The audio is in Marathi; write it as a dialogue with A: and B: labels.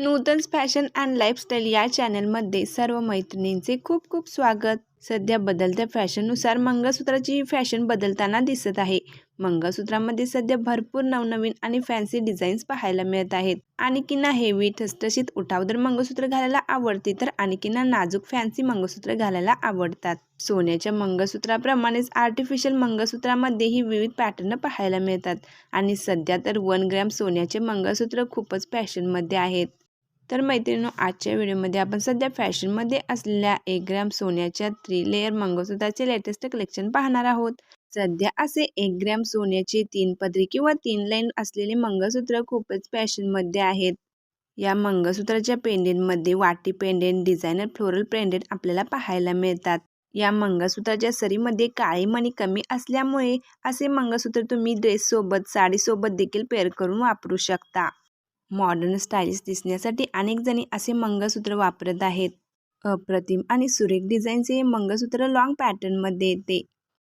A: नूतन्स फॅशन अँड लाईफस्टाईल या चॅनलमध्ये सर्व मैत्रिणींचे खूप खूप स्वागत. सध्या बदलत्या फॅशननुसार मंगळसूत्राची फॅशन बदलताना दिसत आहे. मंगळसूत्रामध्ये सध्या भरपूर नवनवीन आणि फॅन्सी डिझाईन्स पाहायला मिळत आहेत. आणखीना हेवी ठसठशीत उठावदार मंगळसूत्र घालायला आवडते तर आणखीना नाजूक फॅन्सी मंगळसूत्र घालायला आवडतात. सोन्याच्या मंगळसूत्राप्रमाणेच आर्टिफिशियल मंगळसूत्रामध्येही विविध पॅटर्न पाहायला मिळतात. आणि सध्या तर वन ग्रॅम सोन्याचे मंगळसूत्र खूपच फॅशनमध्ये आहेत. तर मैत्रिणी आजच्या व्हिडिओमध्ये आपण सध्या फॅशनमध्ये असलेल्या एक ग्रॅम सोन्याच्या थ्री लेअर मंगळसूत्राचे लेटेस्ट कलेक्शन पाहणार आहोत. सध्या असे एक ग्रॅम सोन्याचे तीन पदरी किंवा तीन लाईन असलेले मंगळसूत्र खूपच फॅशनमध्ये आहेत. या मंगळसूत्राच्या पेंडेंटमध्ये वाटी पेंडेंट डिझायनर फ्लोरल पेंडेंट आपल्याला पाहायला मिळतात. या मंगळसूत्राच्या सरीमध्ये काळी मणी कमी असल्यामुळे असे मंगळसूत्र तुम्ही ड्रेससोबत साडीसोबत देखील पेअर करून वापरू शकता. मॉडर्न स्टाईलिश दिसण्यासाठी अनेक जणी असे मंगळसूत्र वापरत आहेत. अप्रतिम आणि सुरेख डिझाईनचे हे मंगळसूत्र लाँग पॅटर्नमध्ये येते.